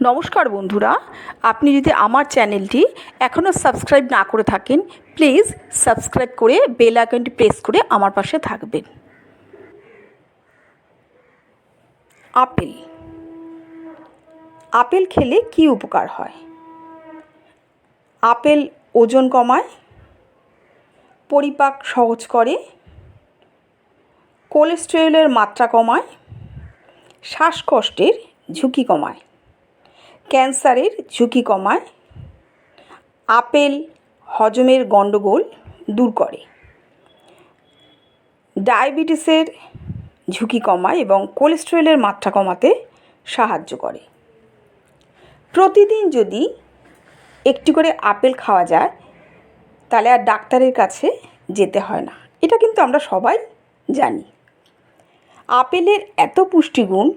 নমস্কার বন্ধুরা, আপনি যদি আমার চ্যানেলটি এখনও সাবস্ক্রাইব না করে থাকেন, প্লিজ সাবস্ক্রাইব করে বেল আইকনটি প্রেস করে আমার পাশে থাকবেন। আপেল। আপেল খেলে কি উপকার হয়? আপেল ওজন কমায়, পরিপাক সহজ করে, কোলেস্টেরলের মাত্রা কমায়, শ্বাসকষ্টের ঝুঁকি কমায়। ক্যান্সারের ঝুঁকি কমায়, আপেল হজমের গণ্ডগোল দূর করে। ডায়াবেটিসের ঝুঁকি কমায় এবং কোলেস্টেরলের মাত্রা কমাতে সাহায্য করে। প্রতিদিন যদি একটি করে আপেল খাওয়া যায়, তাহলে আর ডাক্তারের কাছে যেতে হয় না। এটা কিন্তু আমরা সবাই জানি। আপেলের এত পুষ্টিগুণ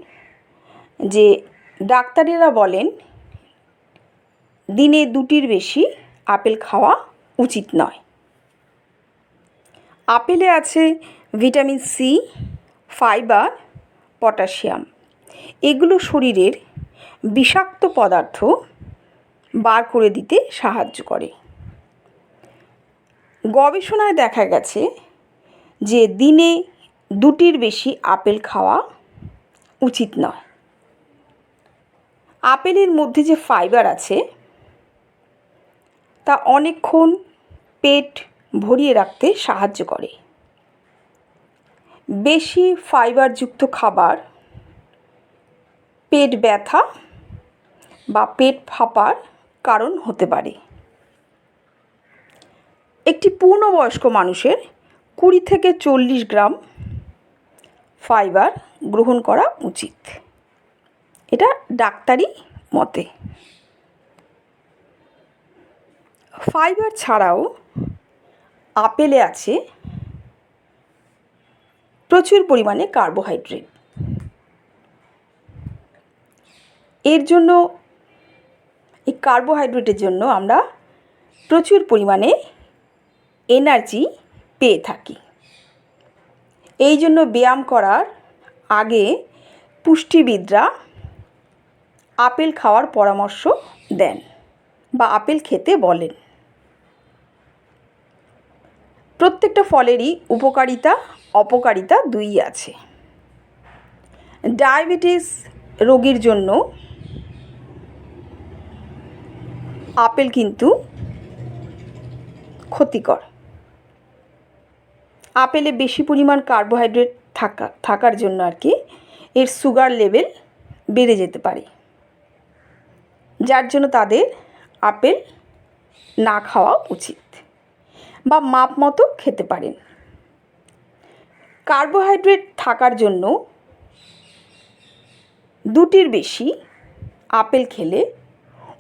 যে ডাক্তারেরা বলেন, দিনে দুটির বেশি আপেল খাওয়া উচিত নয়। আপেলে আছে ভিটামিন সি, ফাইবার, পটাশিয়াম। এগুলো শরীরের বিষাক্ত পদার্থ বার করে দিতে সাহায্য করে। গবেষণায় দেখা গেছে যে দিনে দুটির বেশি আপেল খাওয়া উচিত নয়। আপেলের মধ্যে যে ফাইবার আছে, তা অনেকক্ষণ পেট ভরিয়ে রাখতে সাহায্য করে। বেশি ফাইবারযুক্ত খাবার, পেট ব্যথা বা পেট ফাঁপার কারণ হতে পারে। একটি পূর্ণবয়স্ক মানুষের কুড়ি থেকে চল্লিশ গ্রাম ফাইবার গ্রহণ করা উচিত। ডাক্তারি মতে। ফাইবার ছাড়াও আপেলে আছে প্রচুর পরিমাণে কার্বোহাইড্রেট। এর জন্য, এই কার্বোহাইড্রেটের জন্য আমরা প্রচুর পরিমাণে এনার্জি পেয়ে থাকি। এই জন্য ব্যায়াম করার আগে পুষ্টিবিদরা আপেল খাওয়ার পরামর্শ দেন বা আপেল খেতে বলেন। প্রত্যেকটা ফলেরই উপকারিতা, অপকারিতা দুই আছে। ডায়াবেটিস রোগীর জন্য আপেল কিন্তু ক্ষতিকর। আপেলে বেশি পরিমাণ কার্বোহাইড্রেট থাকা, থাকার জন্য আর কি এর সুগার লেভেল বেড়ে যেতে পারে। যার জন্য তাদের আপেল না খাওয়া উচিত বা মাপ মতো খেতে পারেন। কার্বোহাইড্রেট থাকার জন্য দুটির বেশি আপেল খেলে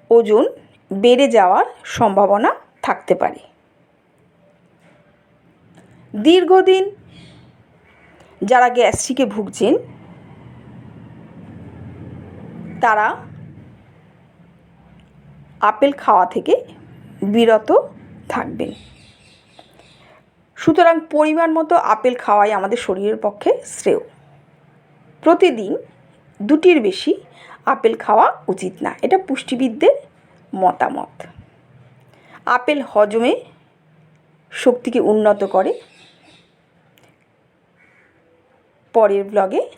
ওজন বেড়ে যাওয়ার সম্ভাবনা থাকতে পারে। দীর্ঘদিন যারা গ্যাস্ট্রিকে ভুগছেন, তারা আপেল খাওয়া থেকে বিরত থাকবেন সুতরাং পরিমাণ মতো আপেল খাওয়াই আমাদের শরীরের পক্ষে শ্রেয়। প্রতিদিন দুটির বেশি আপেল খাওয়া উচিত না। এটা পুষ্টিবিদদের মতামত। আপেল হজমে শক্তিকে উন্নত করে। পরের ব্লগে